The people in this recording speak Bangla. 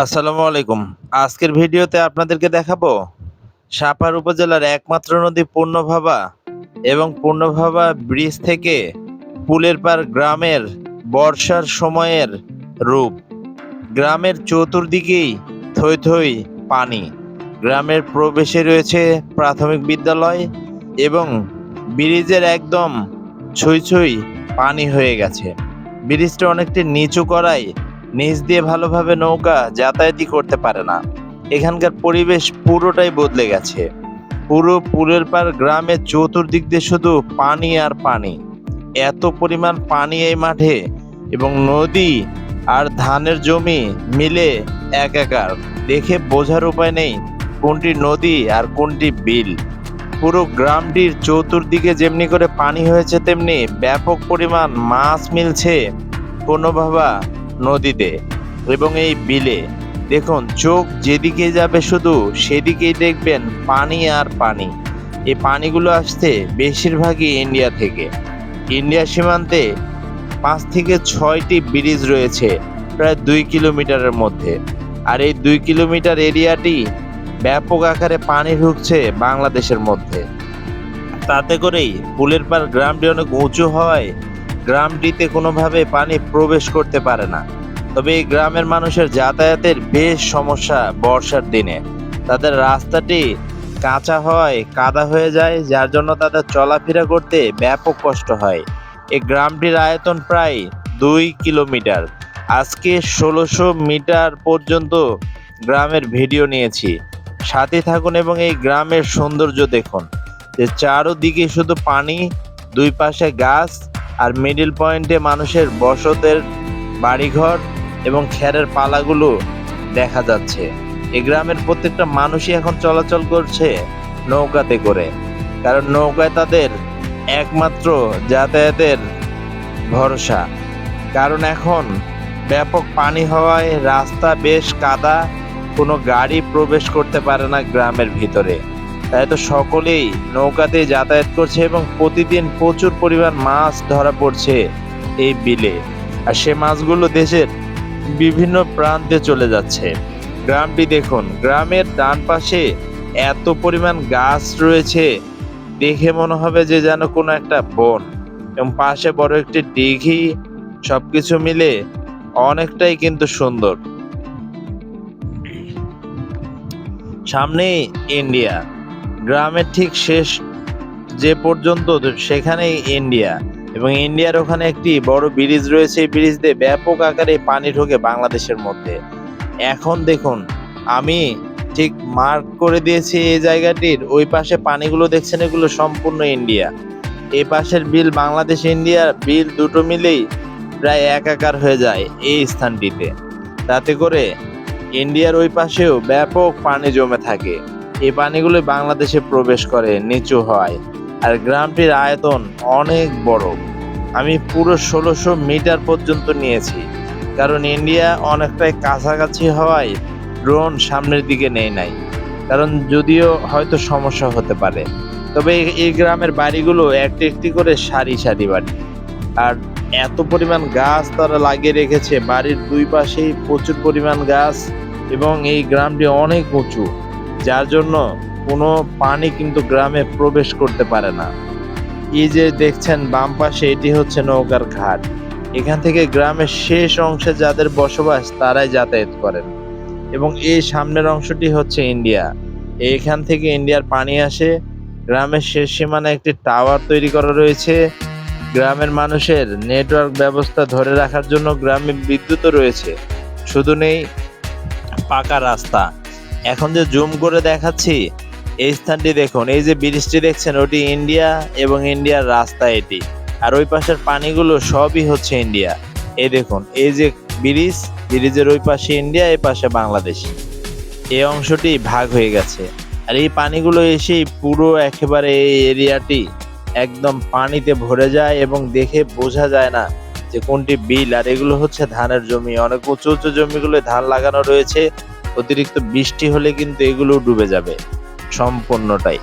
আসসালামু আলাইকুম। আজকের ভিডিওতে আপনাদেরকে দেখাবো সাপার উপজেলার একমাত্র নদী পূর্ণভাবা এবং পূর্ণভাবা ব্রিজ থেকে পুলের পার গ্রামের বর্ষার সময়ের রূপ। গ্রামের চতুর্দিকেই থই থই পানি। গ্রামের প্রবেশে রয়েছে প্রাথমিক বিদ্যালয় এবং ব্রিজের একদম ছুঁই ছুঁই পানি হয়ে গেছে। ব্রিজটা অনেকটা নিচু করায় নিচ দিয়ে ভালোভাবে নৌকা যাতায়াতই করতে পারে না। এখানকার পরিবেশ পুরোটাই বদলে গেছে। পুরো পুলের পার গ্রামের চতুর্দিক দিয়ে শুধু পানি আর পানি। এত পরিমাণ পানি এই মাঠে এবং নদী আর ধানের জমি মিলে একাকার। দেখে বোঝার উপায় নেই কোনটি নদী আর কোনটি বিল। পুরো গ্রামটির চতুর্দিকে যেমনি করে পানি হয়েছে, তেমনি ব্যাপক পরিমাণ মাছ মিলছে। কোনোভাবা নদীতে এবং এই বিলে। দেখুন, চোখ যেদিকে যাবে শুধু সেদিকেই দেখবেন পানি আর পানি। এই পানিগুলো আসছে বেশিরভাগই ইন্ডিয়া থেকে। ইন্ডিয়া সীমান্তে পাঁচ থেকে ছয়টি ব্রিজ রয়েছে প্রায় দুই কিলোমিটারের মধ্যে। আর এই দুই কিলোমিটার এরিয়াটি ব্যাপক আকারে পানি ঢুকছে বাংলাদেশের মধ্যে। তাতে করেই পুলের পার গ্রামটি অনেক উঁচু হওয়ায় গ্রামটিতে কোনোভাবে পানি প্রবেশ করতে পারে না। তবে এই গ্রামের মানুষের যাতায়াতের বেশ সমস্যা বর্ষার দিনে। তাদের রাস্তাটি কাঁচা হয়, কাদা হয়ে যায়, যার জন্য তাদের চলাফেরা করতে ব্যাপক কষ্ট হয়। এই গ্রামটির আয়তন প্রায় দুই কিলোমিটার। আজকে ষোলোশো মিটার পর্যন্ত গ্রামের ভিডিও নিয়েছি। সাথে থাকুন এবং এই গ্রামের সৌন্দর্য দেখুন। যে চারোদিকে শুধু পানি, দুই পাশে গাছ আর মিডিল পয়েন্টে মানুষের বসতের বাড়িঘর এবং খেরের পালাগুলো দেখা যাচ্ছে। এই গ্রামের প্রত্যেকটা মানুষই এখন চলাচল করছে নৌকাতে করে। কারণ নৌকায় তাদের একমাত্র যাতায়াতের ভরসা। কারণ এখন ব্যাপক পানি হওয়ায় রাস্তা বেশ কাদা, কোনো গাড়ি প্রবেশ করতে পারে না গ্রামের ভিতরে। তাই তো সকলেই নৌকাতে যাতায়াত করছে এবং প্রতিদিন প্রচুর পরিমাণ মাছ ধরা পড়ছে এই বিলে। আর সে মাছগুলো দেশের বিভিন্ন প্রান্তে চলে যাচ্ছে। গ্রামটি দেখুন, গ্রামের ডান পাশে এত পরিমাণ গাছ রয়েছে, দেখে মনে হবে যে যেন কোনো একটা বন। এবং পাশে বড় একটি দিঘি সবকিছু মিলে অনেকটাই কিন্তু সুন্দর। সামনেই ইন্ডিয়া। গ্রামের ঠিক শেষ যে পর্যন্ত সেখানেই ইন্ডিয়া। এবং ইন্ডিয়ার ওখানে একটি বড় ব্রিজ রয়েছে। এই ব্রিজ দিয়ে ব্যাপক আকারে পানি ঢোকে বাংলাদেশের মধ্যে। এখন দেখুন, আমি ঠিক মার্ক করে দিয়েছি এই জায়গাটির। ওই পাশে পানিগুলো দেখছেন, এগুলো সম্পূর্ণ ইন্ডিয়া। এই পাশের বিল বাংলাদেশ, ইন্ডিয়া, বিল দুটো মিলেই প্রায় একাকার হয়ে যায় এই স্থানটিতে। তাতে করে ইন্ডিয়ার ওই পাশেও ব্যাপক পানি জমে থাকে। এই পানিগুলো বাংলাদেশে প্রবেশ করে, নিচু হয়। আর গ্রামটির আয়তন অনেক বড়। আমি পুরো ষোলোশো মিটার পর্যন্ত নিয়েছি। কারণ ইন্ডিয়া অনেকটাই কাছাকাছি হওয়ায় ড্রোন সামনের দিকে নেই নাই। কারণ যদিও হয়তো সমস্যা হতে পারে। তবে এই- গ্রামের বাড়িগুলো একটি একটি করে সারি সারি বাড়ি। আর এত পরিমাণ গাছ তারা লাগিয়ে রেখেছে। বাড়ির দুই পাশেই প্রচুর পরিমাণ গাছ এবং এই গ্রামটি অনেক উঁচু। যার জন্য কোনো পানি কিন্তু গ্রামে প্রবেশ করতে পারে না। এই যে দেখছেন, বাম পাশে এটি হচ্ছে নৌকার ঘাট। এখান থেকে গ্রামের শেষ অংশে যাদের বসবাস, তারাই যাতায়াত করেন। এবং এই সামনের অংশটি হচ্ছে ইন্ডিয়া। এখান থেকে ইন্ডিয়ার পানি আসে। গ্রামের শেষ সীমানায় একটি টাওয়ার তৈরি করা রয়েছে। গ্রামের মানুষের নেটওয়ার্ক ব্যবস্থা ধরে রাখার জন্য গ্রামে বিদ্যুৎও রয়েছে। শুধু নেই, পাকা রাস্তা। এখন যে জুম করে দেখাচ্ছি, এই স্থানটি দেখুন, এই যে ব্রিজটি দেখছেন, ওটি ইন্ডিয়া এবং ইন্ডিয়ার রাস্তা এটি। আর ওই পাশের পানিগুলো সবই হচ্ছে ইন্ডিয়া। এই দেখুন, এই যে ব্রিজ, ব্রিজের ওই পাশে ইন্ডিয়া, এই পাশে বাংলাদেশ। এই অংশটি ভাগ হয়ে গেছে। আর এই পানিগুলো এসেই পুরো একেবারে এই এরিয়াটি একদম পানিতে ভরে যায় এবং দেখে বোঝা যায় না যে কোনটি বিল। আর এগুলো হচ্ছে ধানের জমি। অনেক উঁচু উঁচু জমিগুলো ধান লাগানো রয়েছে। অতিরিক্ত বৃষ্টি হলে কিন্তু এগুলো ডুবে যাবে সম্পূর্ণটাই।